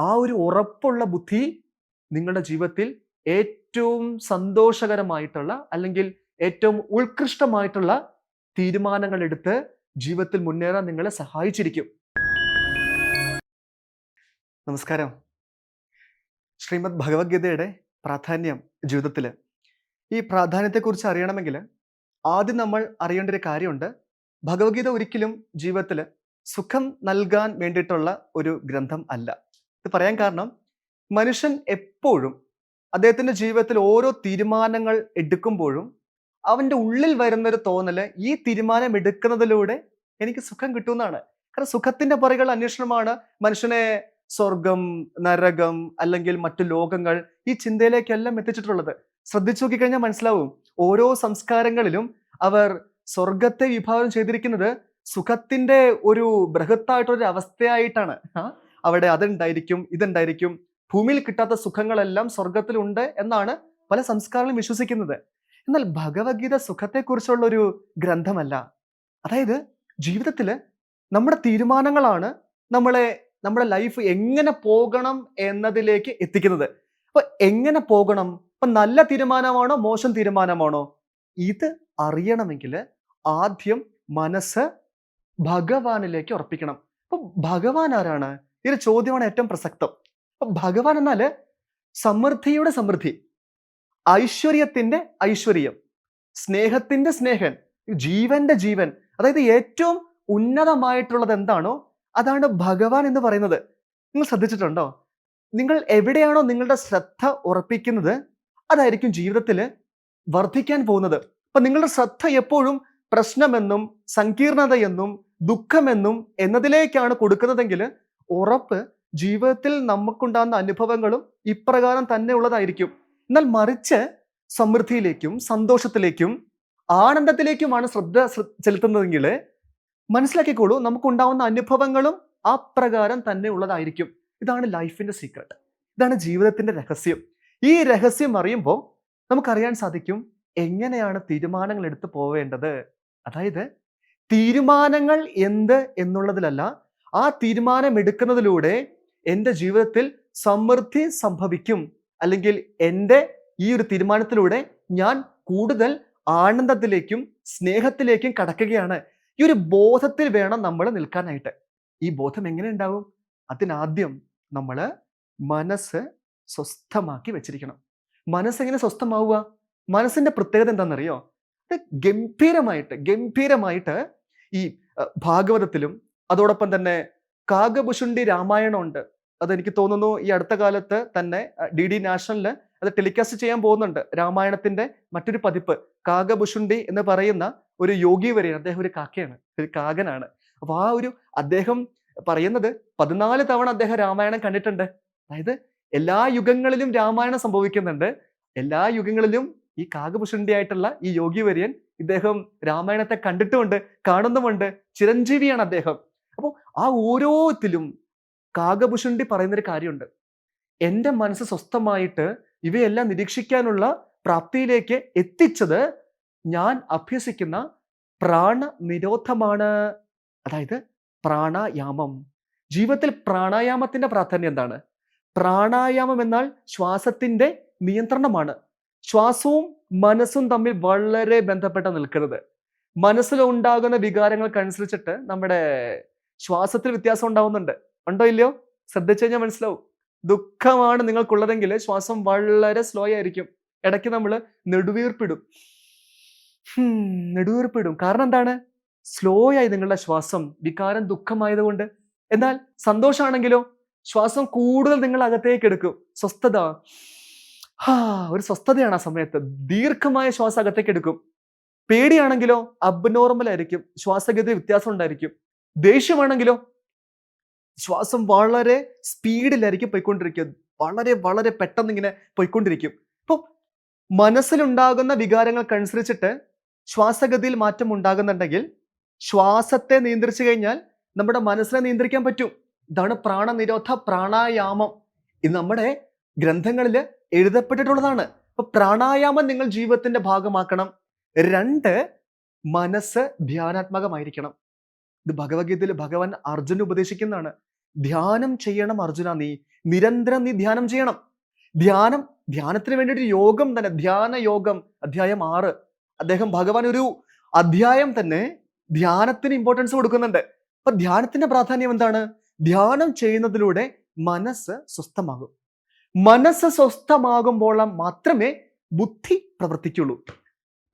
ആ ഒരു ഉറപ്പുള്ള ബുദ്ധി നിങ്ങളുടെ ജീവിതത്തിൽ ഏറ്റവും സന്തോഷകരമായിട്ടുള്ള അല്ലെങ്കിൽ ഏറ്റവും ഉത്കൃഷ്ടമായിട്ടുള്ള തീരുമാനങ്ങൾ എടുത്ത് ജീവിതത്തിൽ മുന്നേറാൻ നിങ്ങളെ സഹായിച്ചിരിക്കും. നമസ്കാരം. ശ്രീമദ് ഭഗവത്ഗീതയുടെ പ്രാധാന്യം ജീവിതത്തിൽ ഈ പ്രാധാന്യത്തെക്കുറിച്ച് അറിയണമെങ്കിൽ ആദ്യം നമ്മൾ അറിയേണ്ട ഒരു കാര്യമുണ്ട്. ഭഗവത്ഗീത ഒരിക്കലും ജീവിതത്തിൽ സുഖം നൽകാൻ വേണ്ടിയിട്ടുള്ള ഒരു ഗ്രന്ഥം അല്ല. ഇത് പറയാൻ കാരണം മനുഷ്യൻ എപ്പോഴും അദ്ദേഹത്തിന്റെ ജീവിതത്തിൽ ഓരോ തീരുമാനങ്ങൾ എടുക്കുമ്പോഴും അവന്റെ ഉള്ളിൽ വരുന്നൊരു തോന്നൽ ഈ തീരുമാനം എടുക്കുന്നതിലൂടെ എനിക്ക് സുഖം കിട്ടുമെന്നാണ്. കാരണം സുഖത്തിന്റെ പുറകൾ അന്വേഷണമാണ് മനുഷ്യനെ സ്വർഗം നരകം അല്ലെങ്കിൽ മറ്റു ലോകങ്ങൾ ഈ ചിന്തയിലേക്കെല്ലാം എത്തിച്ചിട്ടുള്ളത്. ശ്രദ്ധിച്ചു നോക്കിക്കഴിഞ്ഞാൽ മനസ്സിലാവും ഓരോ സംസ്കാരങ്ങളിലും അവർ സ്വർഗത്തെ വിഭാവനം ചെയ്തിരിക്കുന്നത് സുഖത്തിന്റെ ഒരു ബൃഹത്തായിട്ടൊരു അവസ്ഥയായിട്ടാണ്. അവിടെ അതുണ്ടായിരിക്കും ഇതുണ്ടായിരിക്കും. ഭൂമിയിൽ കിട്ടാത്ത സുഖങ്ങളെല്ലാം സ്വർഗത്തിലുണ്ട് എന്നാണ് പല സംസ്കാരങ്ങളും വിശ്വസിക്കുന്നത്. എന്നാൽ ഭഗവത്ഗീത സുഖത്തെക്കുറിച്ചുള്ള ഒരു ഗ്രന്ഥമല്ല. അതായത് ജീവിതത്തിൽ നമ്മുടെ തീരുമാനങ്ങളാണ് നമ്മളെ നമ്മുടെ ലൈഫ് എങ്ങനെ പോകണം എന്നതിലേക്ക് എത്തിക്കുന്നത്. അപ്പൊ എങ്ങനെ പോകണം? അപ്പൊ നല്ല തീരുമാനമാണോ? മോശം തീരുമാനമാണോ? ഇത് അറിയണമെങ്കിൽ ആദ്യം മനസ്സ് ഭഗവാനിലേക്ക് ഉറപ്പിക്കണം. അപ്പൊ ഭഗവാൻ ആരാണ്? ഈ ഒരു ചോദ്യമാണ് ഏറ്റവും പ്രസക്തം. ഭഗവാൻ എന്നാൽ സമൃദ്ധിയുടെ സമൃദ്ധി ഐശ്വര്യത്തിന്റെ ഐശ്വര്യം സ്നേഹത്തിന്റെ സ്നേഹൻ ജീവന്റെ ജീവൻ. അതായത് ഏറ്റവും ഉന്നതമായിട്ടുള്ളത് എന്താണോ അതാണ് ഭഗവാൻ എന്ന് പറയുന്നത്. നിങ്ങൾ ശ്രദ്ധിച്ചിട്ടുണ്ടോ? നിങ്ങൾ എവിടെയാണോ നിങ്ങളുടെ ശ്രദ്ധ ഉറപ്പിക്കുന്നത് അതായിരിക്കും ജീവിതത്തിൽ വർദ്ധിക്കാൻ പോകുന്നത്. അപ്പൊ നിങ്ങളുടെ ശ്രദ്ധ എപ്പോഴും പ്രശ്നമെന്നും സങ്കീർണതയെന്നും ദുഃഖമെന്നും എന്നതിലേക്കാണ് കൊടുക്കുന്നതെങ്കിൽ ഉറപ്പ് ജീവിതത്തിൽ നമുക്കുണ്ടാകുന്ന അനുഭവങ്ങളും ഇപ്രകാരം തന്നെ ഉള്ളതായിരിക്കും എന്നാൽ മറിച്ച് സമൃദ്ധിയിലേക്കും സന്തോഷത്തിലേക്കും ആനന്ദത്തിലേക്കുമാണ് ശ്രദ്ധ ശ്ര- ചെലുത്തുന്നതെങ്കിൽ മനസ്സിലാക്കിക്കോളൂ നമുക്കുണ്ടാവുന്ന അനുഭവങ്ങളും അപ്രകാരം പ്രകാരം തന്നെ ഉള്ളതായിരിക്കും ഇതാണ് ലൈഫിന്റെ സീക്രട്ട് ഇതാണ് ജീവിതത്തിന്റെ രഹസ്യം. ഈ രഹസ്യം അറിയുമ്പോൾ നമുക്കറിയാൻ സാധിക്കും എങ്ങനെയാണ് തീരുമാനങ്ങൾ എടുത്തു പോവേണ്ടത്. അതായത് തീരുമാനങ്ങൾ എന്ത് എന്നുള്ളതിലല്ല ആ തീരുമാനം എടുക്കുന്നതിലൂടെ എന്റെ ജീവിതത്തിൽ സമൃദ്ധി സംഭവിക്കും. അല്ലെങ്കിൽ എന്റെ ഈ ഒരു തീരുമാനത്തിലൂടെ ഞാൻ കൂടുതൽ ആനന്ദത്തിലേക്കും സ്നേഹത്തിലേക്കും കടക്കുകയാണ്. ഈ ഒരു ബോധത്തിൽ വേണം നമ്മൾ നിൽക്കാനായിട്ട്. ഈ ബോധം എങ്ങനെ ഉണ്ടാവും? അതിനാദ്യം നമ്മൾ മനസ്സ് സ്വസ്ഥമാക്കി വെച്ചിരിക്കണം. മനസ്സെങ്ങനെ സ്വസ്ഥമാവുക? മനസ്സിന്റെ പ്രത്യേകത എന്താണെന്നറിയോ? അത് ഗംഭീരമായിട്ട് ഗംഭീരമായിട്ട് ഈ ഭാഗവതത്തിലും അതോടൊപ്പം തന്നെ കാകഭുഷുണ്ടി രാമായണമുണ്ട് അതെനിക്ക് തോന്നുന്നു ഈ അടുത്ത കാലത്ത് തന്നെ ഡി ഡി നാഷണലിൽ അത് ടെലികാസ്റ്റ് ചെയ്യാൻ പോകുന്നുണ്ട്. രാമായണത്തിന്റെ മറ്റൊരു പതിപ്പ് കാകഭുഷുണ്ടി എന്ന് പറയുന്ന ഒരു യോഗി വരെയാണ്. അദ്ദേഹം ഒരു കാക്കയാണ് ഒരു കാകനാണ്. അപ്പൊ ആ ഒരു അദ്ദേഹം പറയുന്നത് പതിനാല് തവണ അദ്ദേഹം രാമായണം കണ്ടിട്ടുണ്ട്. അതായത് എല്ലാ യുഗങ്ങളിലും രാമായണം സംഭവിക്കുന്നുണ്ട്. എല്ലാ യുഗങ്ങളിലും ഈ കാകഭുഷുണ്ടി ആയിട്ടുള്ള ഈ യോഗി വര്യൻ ഇദ്ദേഹം രാമായണത്തെ കണ്ടിട്ടുമുണ്ട് കാണുന്നുമുണ്ട്. ചിരഞ്ജീവിയാണ് അദ്ദേഹം. ആ ഓരോത്തിലും കാകഭുഷുണ്ടി പറയുന്നൊരു കാര്യമുണ്ട്. എന്റെ മനസ്സ് സ്വസ്ഥമായിട്ട് ഇവയെല്ലാം നിരീക്ഷിക്കാനുള്ള പ്രാപ്തിയിലേക്ക് എത്തിച്ചത് ഞാൻ അഭ്യസിക്കുന്ന പ്രാണ നിരോധമാണ് അതായത് പ്രാണായാമം. ജീവിതത്തിൽ പ്രാണായാമത്തിന്റെ പ്രാധാന്യം എന്താണ്? പ്രാണായാമം എന്നാൽ ശ്വാസത്തിന്റെ നിയന്ത്രണമാണ്. ശ്വാസവും മനസ്സും തമ്മിൽ വളരെ ബന്ധപ്പെട്ട നിൽക്കുന്നത് മനസ്സിലുണ്ടാകുന്ന വികാരങ്ങൾക്കനുസരിച്ചിട്ട് നമ്മുടെ ശ്വാസത്തിൽ വ്യത്യാസം ഉണ്ടാവുന്നുണ്ട്. ഉണ്ടോ ഇല്ലയോ? ശ്രദ്ധിച്ചു കഴിഞ്ഞാൽ മനസ്സിലാവും. ദുഃഖമാണ് നിങ്ങൾക്കുള്ളതെങ്കിൽ ശ്വാസം വളരെ സ്ലോ ആയിരിക്കും. ഇടയ്ക്ക് നമ്മൾ നെടുവീർപ്പിടും. നെടുവീർപ്പിടും. കാരണം എന്താണ്? സ്ലോ ആയി നിങ്ങളുടെ ശ്വാസം വികാരം ദുഃഖമായതുകൊണ്ട്. എന്നാൽ സന്തോഷമാണെങ്കിലോ? ശ്വാസം കൂടുതൽ നിങ്ങൾ അകത്തേക്ക് എടുക്കും. സ്വസ്ഥത. ആ ഒരു സ്വസ്ഥതയാണ് ആ സമയത്ത്. ദീർഘമായ ശ്വാസം അകത്തേക്ക് എടുക്കും. പേടിയാണെങ്കിലോ? അബ്നോർമൽ ആയിരിക്കും. ശ്വാസഗതി വ്യത്യാസം ഉണ്ടായിരിക്കും. ദേഷ്യമാണെങ്കിലോ? ശ്വാസം വളരെ സ്പീഡിലായിരിക്കും പോയിക്കൊണ്ടിരിക്കുക. വളരെ വളരെ പെട്ടെന്ന് ഇങ്ങനെ പോയിക്കൊണ്ടിരിക്കും. അപ്പം മനസ്സിലുണ്ടാകുന്ന വികാരങ്ങൾക്കനുസരിച്ചിട്ട് ശ്വാസഗതിയിൽ മാറ്റം ഉണ്ടാകുന്നുണ്ടെങ്കിൽ ശ്വാസത്തെ നിയന്ത്രിച്ചു കഴിഞ്ഞാൽ നമ്മുടെ മനസ്സിനെ നിയന്ത്രിക്കാൻ പറ്റും. ഇതാണ് പ്രാണനിരോധ പ്രാണായാമം. ഇത് നമ്മുടെ ഗ്രന്ഥങ്ങളിൽ എഴുതപ്പെട്ടിട്ടുള്ളതാണ്. അപ്പൊ പ്രാണായാമം നിങ്ങൾ ജീവിതത്തിന്റെ ഭാഗമാക്കണം. രണ്ട് മനസ്സ് ധ്യാനാത്മകമായിരിക്കണം. ഇത് ഭഗവത്ഗീതയിൽ ഭഗവാൻ അർജുന ഉപദേശിക്കുന്നതാണ്. ധ്യാനം ചെയ്യണം അർജുന നീ നിരന്തരം നീ ധ്യാനം ചെയ്യണം. ധ്യാനം ധ്യാനത്തിന് വേണ്ടി ഒരു യോഗം തന്നെ ധ്യാന യോഗം അധ്യായം ആറ്. അദ്ദേഹം ഭഗവാൻ ഒരു അധ്യായം തന്നെ ധ്യാനത്തിന് ഇമ്പോർട്ടൻസ് കൊടുക്കുന്നുണ്ട്. അപ്പൊ ധ്യാനത്തിന്റെ പ്രാധാന്യം എന്താണ്? ധ്യാനം ചെയ്യുന്നതിലൂടെ മനസ്സ് സ്വസ്ഥമാകും. മനസ്സ് സ്വസ്ഥമാകുമ്പോൾ മാത്രമേ ബുദ്ധി പ്രവർത്തിക്കുള്ളൂ.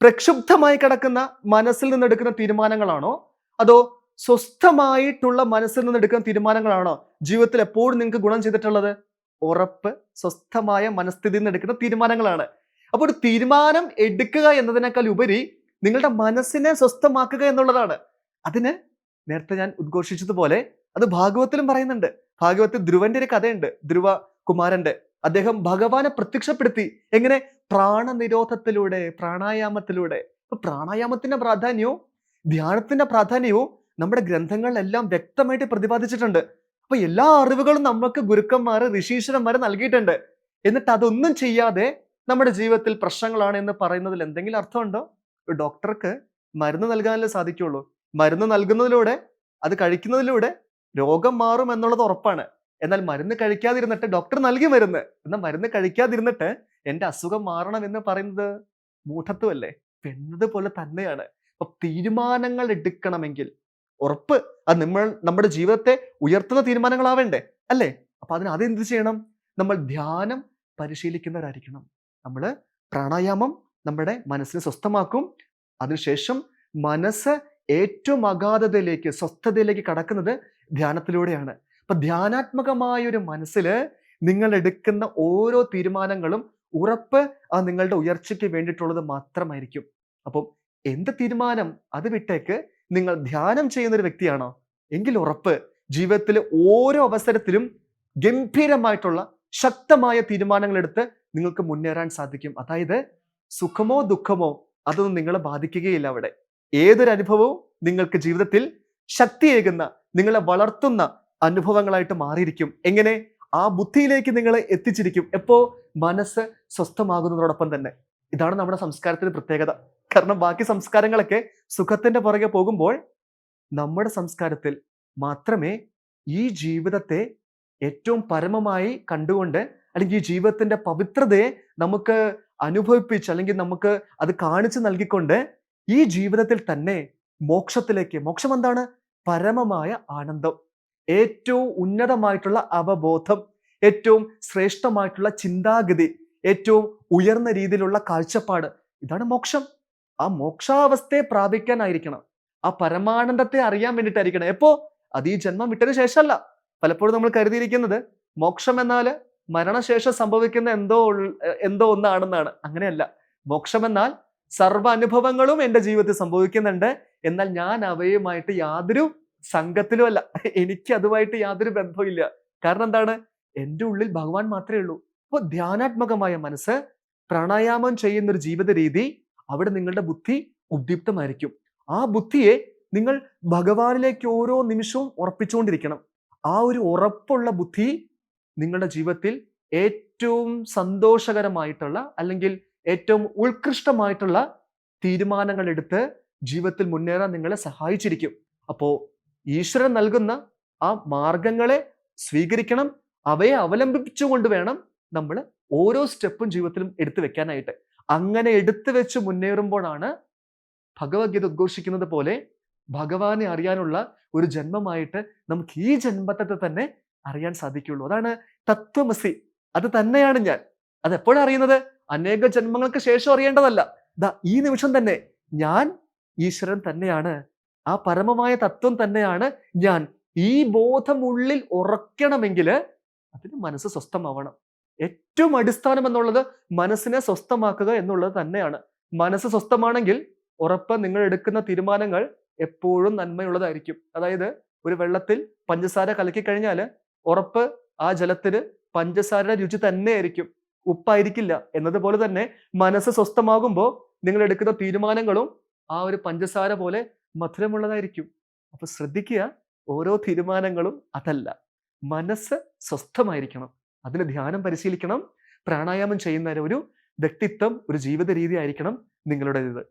പ്രക്ഷുബ്ധമായി കിടക്കുന്ന മനസ്സിൽ നിന്ന് എടുക്കുന്ന തീരുമാനങ്ങളാണോ? അതോ സ്വസ്ഥമായിട്ടുള്ള മനസ്സിൽ നിന്ന് എടുക്കുന്ന തീരുമാനങ്ങളാണോ? ജീവിതത്തിൽ എപ്പോഴും നിങ്ങൾക്ക് ഗുണം ചെയ്തിട്ടുള്ളത്? ഉറപ്പ് സ്വസ്ഥമായ മനസ്ഥിതിയിൽ നിന്ന് എടുക്കുന്ന തീരുമാനങ്ങളാണ്. അപ്പോൾ ഒരു തീരുമാനം എടുക്കുക എന്നതിനേക്കാൾ ഉപരി നിങ്ങളുടെ മനസ്സിനെ സ്വസ്ഥമാക്കുക എന്നുള്ളതാണ്. അതിന് നേരത്തെ ഞാൻ ഉദ്ഘോഷിച്ചതുപോലെ അത് ഭാഗവത്തിലും പറയുന്നുണ്ട്. ഭാഗവത്തിൽ ധ്രുവന്റെ ഒരു കഥയുണ്ട്. ധ്രുവ കുമാരന്റെ. അദ്ദേഹം ഭഗവാനെ പ്രത്യക്ഷപ്പെടുത്തി. എങ്ങനെ? പ്രാണനിരോധത്തിലൂടെ പ്രാണായാമത്തിലൂടെ. പ്രാണായാമത്തിന്റെ പ്രാധാന്യവും ധ്യാനത്തിന്റെ പ്രാധാന്യവും നമ്മുടെ ഗ്രന്ഥങ്ങളിലെല്ലാം വ്യക്തമായിട്ട് പ്രതിപാദിച്ചിട്ടുണ്ട്. അപ്പൊ എല്ലാ അറിവുകളും നമുക്ക് ഗുരുക്കന്മാര് ഋഷീശ്വരന്മാര് നൽകിയിട്ടുണ്ട്. എന്നിട്ട് അതൊന്നും ചെയ്യാതെ നമ്മുടെ ജീവിതത്തിൽ പ്രശ്നങ്ങളാണ് എന്ന് പറയുന്നതിൽ എന്തെങ്കിലും അർത്ഥമുണ്ടോ? ഒരു ഡോക്ടർക്ക് മരുന്ന് നൽകാനല്ലേ സാധിക്കുള്ളൂ. മരുന്ന് നൽകുന്നതിലൂടെ അത് കഴിക്കുന്നതിലൂടെ രോഗം മാറും എന്നുള്ളത് ഉറപ്പാണ്. എന്നാൽ മരുന്ന് കഴിക്കാതിരുന്നിട്ട് ഡോക്ടർ നൽകി മരുന്ന്. എന്നാൽ മരുന്ന് കഴിക്കാതിരുന്നിട്ട് എന്റെ അസുഖം മാറണം എന്ന് പറയുന്നത് മൂഢത്വമല്ലേ? എന്നതുപോലെ തന്നെയാണ്. അപ്പൊ തീരുമാനങ്ങൾ എടുക്കണമെങ്കിൽ ഉറപ്പ്. അത് നമ്മൾ നമ്മുടെ ജീവിതത്തെ ഉയർത്തുന്ന തീരുമാനങ്ങളാവേണ്ടേ? അല്ലേ? അപ്പൊ അതിന് അതെന്ത് ചെയ്യണം? നമ്മൾ ധ്യാനം പരിശീലിക്കുന്നവരായിരിക്കണം. നമ്മൾ പ്രാണായാമം നമ്മുടെ മനസ്സിനെ സ്വസ്ഥമാക്കും. അതിനുശേഷം മനസ്സ് ഏറ്റവും അഗാധതയിലേക്ക് സ്വസ്ഥതയിലേക്ക് കടക്കുന്നത് ധ്യാനത്തിലൂടെയാണ്. അപ്പൊ ധ്യാനാത്മകമായ ഒരു മനസ്സിൽ നിങ്ങൾ എടുക്കുന്ന ഓരോ തീരുമാനങ്ങളും ഉറപ്പ് ആ നിങ്ങളുടെ ഉയർച്ചയ്ക്ക് വേണ്ടിയിട്ടുള്ളത് മാത്രമായിരിക്കും. അപ്പം എന്ത് തീരുമാനം അത് വിട്ടേക്ക് നിങ്ങൾ ധ്യാനം ചെയ്യുന്ന ഒരു വ്യക്തിയാണോ? എങ്കിൽ ഉറപ്പ് ജീവിതത്തിലെ ഓരോ അവസരത്തിലും ഗംഭീരമായിട്ടുള്ള ശക്തമായ തീരുമാനങ്ങൾ എടുത്ത് നിങ്ങൾക്ക് മുന്നേറാൻ സാധിക്കും. അതായത് സുഖമോ ദുഃഖമോ അതൊന്നും നിങ്ങളെ ബാധിക്കുകയില്ല അവിടെ. ഏതൊരു അനുഭവവും നിങ്ങൾക്ക് ജീവിതത്തിൽ ശക്തിയേകുന്ന നിങ്ങളെ വളർത്തുന്ന അനുഭവങ്ങളായിട്ട് മാറിയിരിക്കും. എങ്ങനെ? ആ ബുദ്ധിയിലേക്ക് നിങ്ങളെ എത്തിച്ചിരിക്കും. എപ്പോ? മനസ്സ് സ്വസ്ഥമാകുന്നതോടൊപ്പം തന്നെ. ഇതാണ് നമ്മുടെ സംസ്കാരത്തിന്റെ പ്രത്യേകത. കാരണം ബാക്കി സംസ്കാരങ്ങളൊക്കെ സുഖത്തിന്റെ പുറകെ പോകുമ്പോൾ നമ്മുടെ സംസ്കാരത്തിൽ മാത്രമേ ഈ ജീവിതത്തെ ഏറ്റവും പരമമായി കണ്ടുകൊണ്ട് അല്ലെങ്കിൽ ഈ ജീവിതത്തിന്റെ പവിത്രതയെ നമുക്ക് അനുഭവിപ്പിച്ച് അല്ലെങ്കിൽ നമുക്ക് അത് കാണിച്ചു നൽകിക്കൊണ്ട് ഈ ജീവിതത്തിൽ തന്നെ മോക്ഷത്തിലേക്ക് മോക്ഷം എന്താണ്? പരമമായ ആനന്ദം. ഏറ്റവും ഉന്നതമായിട്ടുള്ള അവബോധം ഏറ്റവും ശ്രേഷ്ഠമായിട്ടുള്ള ചിന്താഗതി ഏറ്റവും ഉയർന്ന രീതിയിലുള്ള കാഴ്ചപ്പാട് ഇതാണ് മോക്ഷം. ആ മോക്ഷാവസ്ഥയെ പ്രാപിക്കാനായിരിക്കണം. ആ പരമാനന്ദത്തെ അറിയാൻ വേണ്ടിയിട്ടായിരിക്കണം. എപ്പോ? അത് ഈ ജന്മം വിട്ടതിന് ശേഷമല്ല. പലപ്പോഴും നമ്മൾ കരുതിയിരിക്കുന്നത് മോക്ഷം എന്നാൽ മരണശേഷം സംഭവിക്കുന്ന എന്തോ എന്തോ ഒന്നാണെന്നാണ്. അങ്ങനെയല്ല. മോക്ഷം എന്നാൽ സർവ അനുഭവങ്ങളും എന്റെ ജീവിതത്തിൽ സംഭവിക്കുന്നുണ്ട്. എന്നാൽ ഞാൻ അവയുമായിട്ട് യാതൊരു സംഘത്തിലും അല്ല. എനിക്ക് അതുമായിട്ട് യാതൊരു ബന്ധവുമില്ല കാരണം എന്താണ്? എന്റെ ഉള്ളിൽ ഭഗവാൻ മാത്രമേ ഉള്ളൂ. അപ്പോൾ ധ്യാനാത്മകമായ മനസ്സ് പ്രാണായാമം ചെയ്യുന്ന ഒരു ജീവിത രീതി അവിടെ നിങ്ങളുടെ ബുദ്ധി ഉദ്ദീപ്തമായിരിക്കും. ആ ബുദ്ധിയെ നിങ്ങൾ ഭഗവാനിലേക്ക് ഓരോ നിമിഷവും ഉറപ്പിച്ചുകൊണ്ടിരിക്കണം. ആ ഒരു ഉറപ്പുള്ള ബുദ്ധി നിങ്ങളുടെ ജീവിതത്തിൽ ഏറ്റവും സന്തോഷകരമായിട്ടുള്ള അല്ലെങ്കിൽ ഏറ്റവും ഉത്കൃഷ്ടമായിട്ടുള്ള തീരുമാനങ്ങൾ എടുത്ത് ജീവിതത്തിൽ മുന്നേറാൻ നിങ്ങളെ സഹായിച്ചിരിക്കും. അപ്പോൾ ഈശ്വരൻ നൽകുന്ന ആ മാർഗങ്ങളെ സ്വീകരിക്കണം. അവയെ അവലംബിച്ചുകൊണ്ട് വേണം നമ്മൾ ഓരോ സ്റ്റെപ്പും ജീവിതത്തിലും എടുത്തു വെക്കാനായിട്ട്. അങ്ങനെ എടുത്തു വെച്ച് മുന്നേറുമ്പോഴാണ് ഭഗവത്ഗീത ഉദ്ഘോഷിക്കുന്നത് പോലെ ഭഗവാനെ അറിയാനുള്ള ഒരു ജന്മമായിട്ട് നമുക്ക് ഈ ജന്മത്തെ തന്നെ അറിയാൻ സാധിക്കുള്ളൂ അതാണ് തത്വമസി. അത് തന്നെയാണ് ഞാൻ. അത് എപ്പോഴാണ് അറിയുന്നത്? അനേക ജന്മങ്ങൾക്ക് ശേഷം അറിയേണ്ടതല്ല. ദാ ഈ നിമിഷം തന്നെ ഞാൻ ഈശ്വരൻ തന്നെയാണ്. ആ പരമമായ തത്വം തന്നെയാണ് ഞാൻ. ഈ ബോധം ഉള്ളിൽ ഉറക്കണമെങ്കിൽ അതിന് മനസ്സ് സ്വസ്ഥമാവണം. ഏറ്റവും അടിസ്ഥാനം എന്നുള്ളത് മനസ്സിനെ സ്വസ്ഥമാക്കുക എന്നുള്ളത് തന്നെയാണ്. മനസ്സ് സ്വസ്ഥമാണെങ്കിൽ ഉറപ്പ് നിങ്ങൾ എടുക്കുന്ന തീരുമാനങ്ങൾ എപ്പോഴും നന്മയുള്ളതായിരിക്കും. അതായത് ഒരു വെള്ളത്തിൽ പഞ്ചസാര കലക്കി കഴിഞ്ഞാൽ ഉറപ്പ് ആ ജലത്തിന് പഞ്ചസാരയുടെ രുചി തന്നെയായിരിക്കും. ഉപ്പായിരിക്കില്ല. എന്നതുപോലെ തന്നെ മനസ്സ് സ്വസ്ഥമാകുമ്പോൾ നിങ്ങൾ എടുക്കുന്ന തീരുമാനങ്ങളും ആ ഒരു പഞ്ചസാര പോലെ മധുരമുള്ളതായിരിക്കും. അപ്പൊ ശ്രദ്ധിക്കുക ഓരോ തീരുമാനങ്ങളും അതല്ല. മനസ്സ് സ്വസ്ഥമായിരിക്കണം. അതിന് ധ്യാനം പരിശീലിക്കണം പ്രാണായാമം ചെയ്യുന്ന ഒരു വ്യക്തിത്വം ഒരു ജീവിത രീതി ആയിരിക്കണം നിങ്ങളുടേത്.